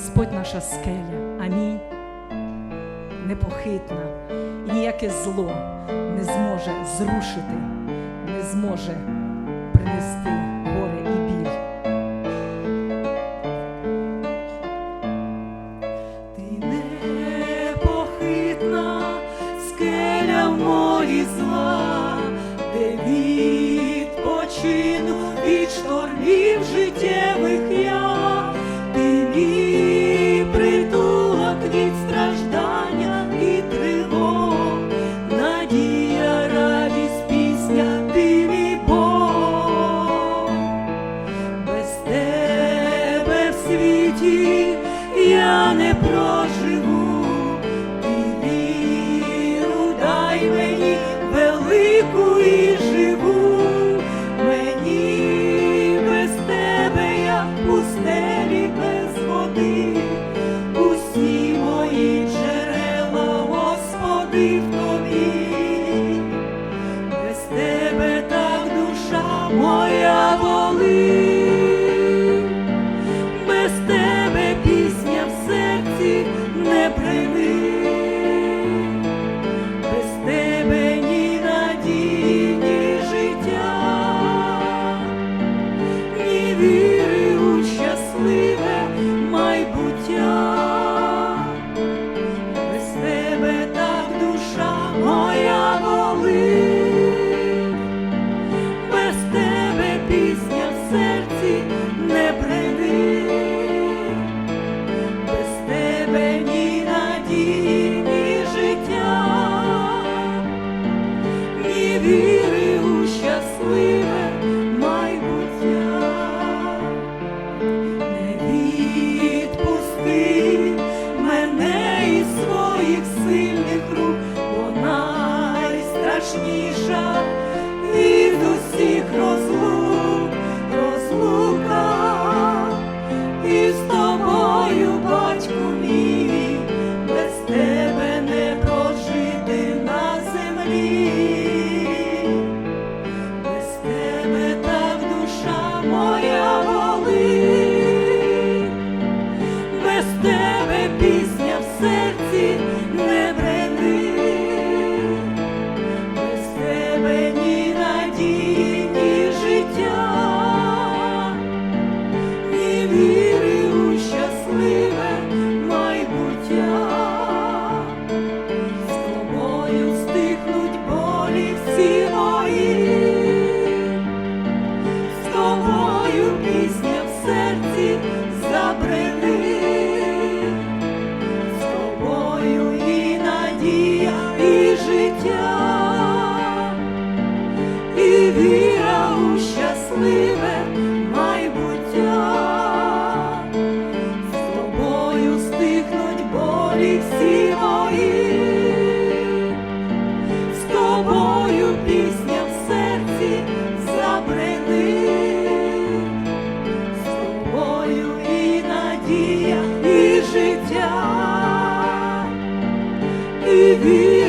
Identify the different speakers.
Speaker 1: Господь наша скеля. Амінь. Непохитна. І ніяке зло не зможе зрушити, не зможе принести. житті я не проживу. You. серці забрели з тобою і надія, і життя, і віра у щасливе. be.